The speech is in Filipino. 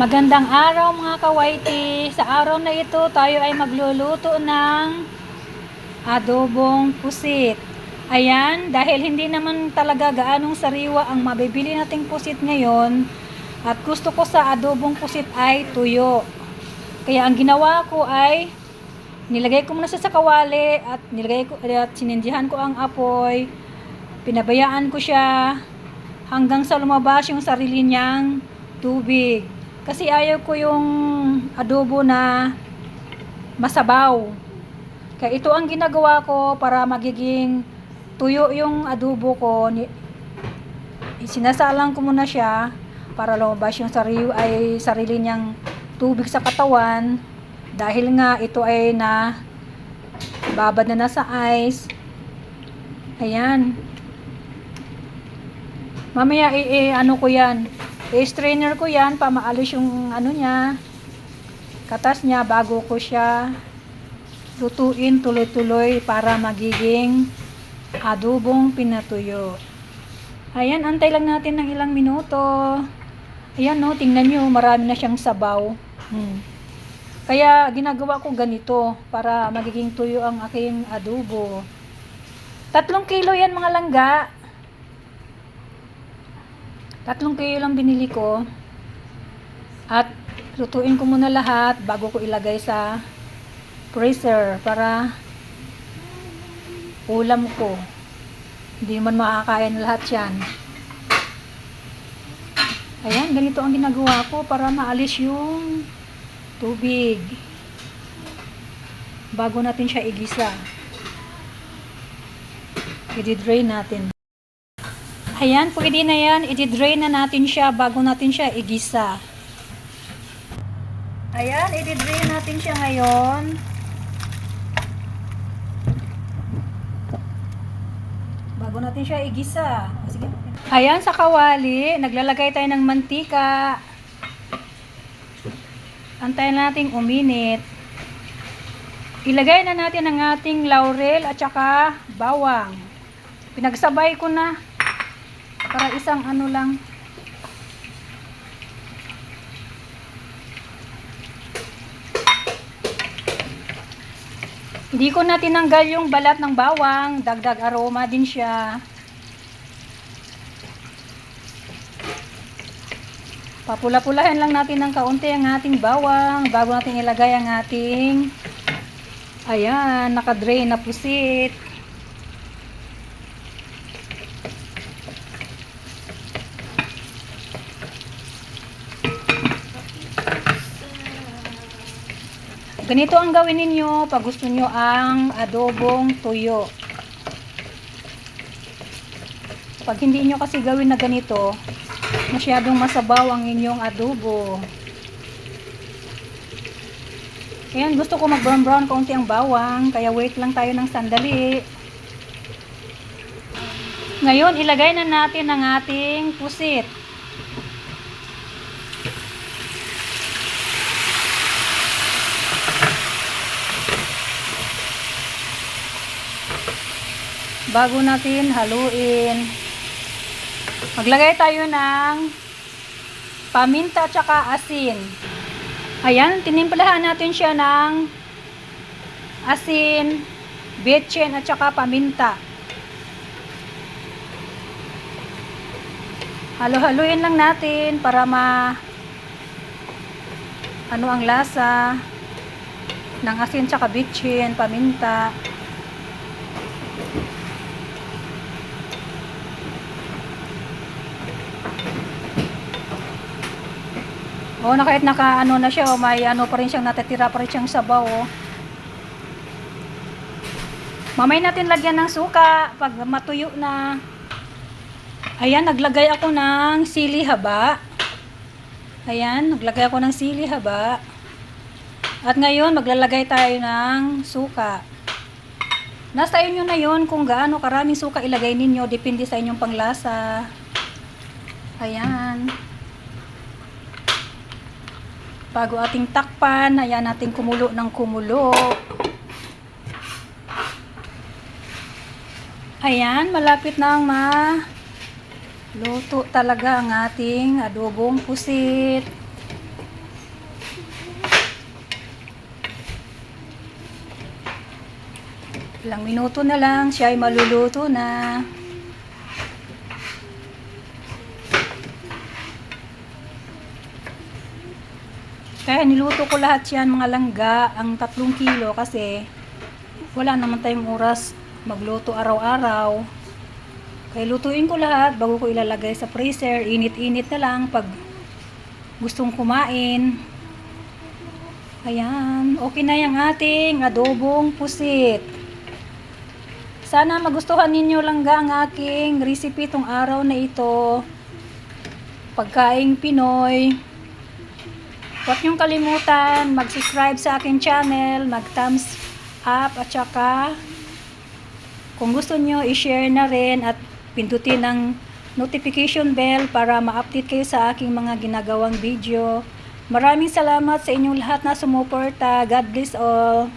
Magandang araw mga kawaiti. Sa araw na ito, tayo ay magluluto ng adobong pusit. Ayan, dahil hindi naman talaga gaanong sariwa ang mabibili nating pusit ngayon, at gusto ko sa adobong pusit ay tuyo. Kaya ang ginawa ko ay nilagay ko muna sa kawali at nilagay ko at sinindihan ko ang apoy. Pinabayaan ko siya hanggang sa lumabas yung sarili niyang tubig. Kasi ayaw ko yung adobo na masabaw. Kaya ito ang ginagawa ko para magiging tuyo yung adobo ko. Sinasalang ko muna siya para lumabas yung sarili, ay sarili niyang tubig sa katawan. Dahil nga ito ay na babad na nasa ice. Ayan. Mamaya i, i- ano ko yan. I-strainer ko yan para maalis yung ano niya. Katas niya bago ko siya lutuin tuloy-tuloy para magiging adobong pinatuyo. Ayan, antay lang natin ng ilang minuto. Ayan no, tingnan nyo, marami na siyang sabaw. Hmm. Kaya ginagawa ko ganito para magiging tuyo ang aking adobo. Tatlong kilo yan mga langga. Tatlong kilo lang binili ko. At lutuin ko muna lahat bago ko ilagay sa freezer para ulam ko. Hindi man makakain lahat yan. Ayan, ganito ang ginagawa ko para maalis yung tubig. Bago natin siya igisa. I-drain natin. Ayan, pwede na yan. I-drain na natin siya bago natin siya igisa. Ayan, i-drain natin siya ngayon. Bago natin siya igisa. Sige. Ayan, sa kawali, naglalagay tayo ng mantika. Antayin natin uminit. Ilagay na natin ang ating laurel at saka bawang. Pinagsabay ko na para isang ano lang. Hindi ko na tinanggal yung balat ng bawang. Dagdag aroma din siya. Papula-pulahin lang natin ng kaunti ang ating bawang bago natin ilagay ang ating ayan, nakadrain na pusit. Ganito ang gawin ninyo pag gusto nyo ang adobong tuyo. Pag hindi nyo kasi gawin na ganito, masyadong masabaw ang inyong adobo. Ayan, gusto ko mag-brown brown kaunti ang bawang, kaya wait lang tayo ng sandali. Ngayon, ilagay na natin ang ating pusit. Bago natin haluin, maglagay tayo ng paminta at saka asin. Ayan, tinimplahan natin siya ng asin, betchin at saka paminta. Halo-haluin lang natin para ma ano ang lasa ng asin tsaka betchin, paminta. Oh, na kahit naka ano na siya, oh, may ano pa rin siyang natitira pa rin siyang sabaw, oh. Mamay natin lagyan ng suka pag matuyo na. Ayan, naglagay ako ng sili haba. Ayan, naglagay ako ng sili haba. At ngayon, maglalagay tayo ng suka. Nasa inyo na yon kung gaano karaming suka ilagay ninyo. Depende sa inyong panglasa. Ayan. Bago ating takpan, ayan natin kumulo ng kumulo. Ayan, malapit na ang ma. Luto talaga ang ating adobong pusit. Ilang minuto na lang, siya ay maluluto na. Kaya niluto ko lahat yan, mga langga, ang tatlong kilo kasi wala naman tayong oras magluto araw-araw. Kaya lutuin ko lahat bago ko ilalagay sa freezer. Init-init na lang pag gustong kumain. Ayan, okay na yung ating adobong pusit. Sana magustuhan ninyo lang ang aking recipe tong araw na ito. Pagkaing Pinoy. Huwag niyong kalimutan mag-subscribe sa aking channel, mag-thumbs up at saka kung gusto niyo i-share na rin at pindutin ang notification bell para ma-update kayo sa aking mga ginagawang video. Maraming salamat sa inyong lahat na sumuporta. God bless all.